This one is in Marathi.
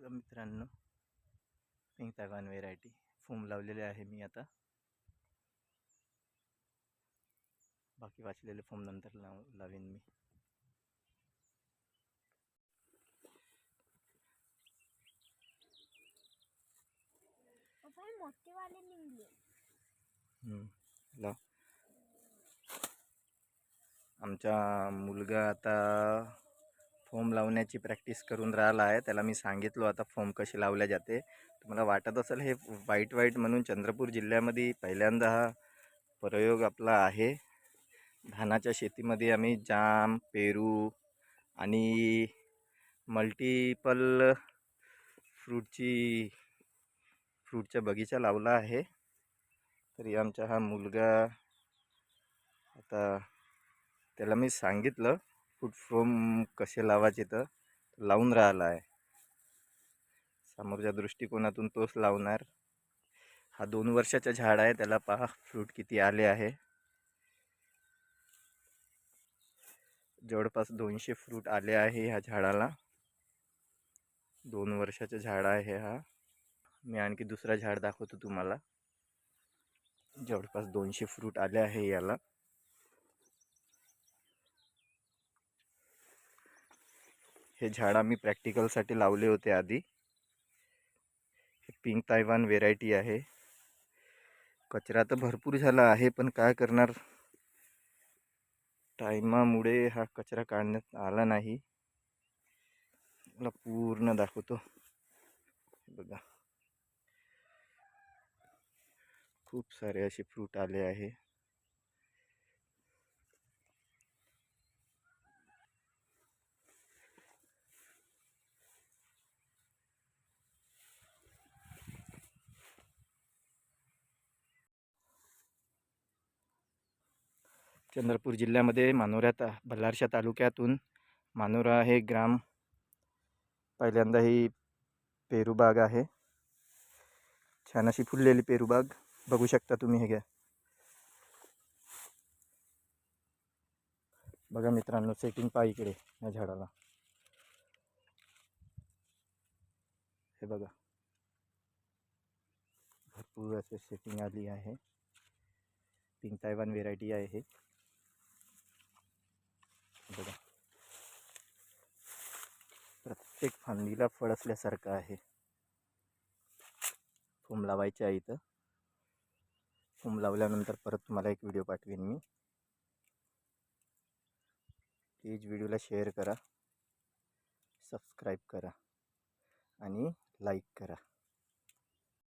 बघा मित्रांनो. पिंक तागान व्हेरायटी फोम लावलेले आहे मी आता. बाकी वाचलेले फोम नंतर लाव लावेन मी. मोठेवाले निघले. आमचा मुलगा आता फोम लावण्याची प्रॅक्टिस करून राहिला आहे. त्याला मी सांगितलो आता फोम कशी लावल्या जाते. तुम्हाला वाटत असेल हे वाईट वाईट म्हणून चंद्रपूर जिल्ह्यामध्ये पहिल्यांदा हा प्रयोग आपला आहे. धानाच्या शेतीमध्ये आम्ही जाम पेरू आणि मल्टिपल फ्रूटची फ्रूटचा बगीचा लावला आहे. तरी आमचा हा मुलगा आता त्याला मी सांगितलं फूड फ्रोम कसे लावायचे तर लावून राहिला आहे समोरच्या दृष्टिकोनातून तोच लावणार. हा दोन वर्षाचा झाड आहे त्याला पहा फ्रूट किती आले आहे. जवळपास दोनशे फ्रूट आले आहे ह्या झाडाला. दोन वर्षाचं झाड आहे हा. मी आणखी दुसरा झाड दाखवतो तुम्हाला. जवळपास दोनशे फ्रूट आले आहे याला. हे झाड आम्ही प्रॅक्टिकलसाठी लावले होते आधी. हे पिंक तायवान व्हेरायटी आहे. कचरा तर भरपूर झाला आहे पण काय करणार? टायमामुळे हा कचरा काढण्यात आला नाही. मला पूर्ण दाखवतो. बघा. खूप सारे असे फ्रूट आले आहे. चंद्रपूर जिल्ह्यामध्ये मानोऱ्या ता बल्लारशा तालुक्यातून मानोरा हे ग्राम पहिल्यांदा ही पेरूबाग आहे. छान अशी फुललेली पेरूबाग बघू शकता तुम्ही हे घ्या. बघा मित्रांनो सेटिंग पा इकडे या झाडाला. हे बघा. भरपूर असे सेटिंग आली आहे. पिंक तायवान व्हेरायटी आहे. हे बघा प्रत्येक फांदीला फळ असल्यासारखं आहे. फोम लावायचे आहे इथं. फोम लावल्यानंतर परत तुम्हाला एक व्हिडिओ पाठवेन मी. प्लीज व्हिडिओला शेअर करा. सबस्क्राईब करा. आणि लाईक करा.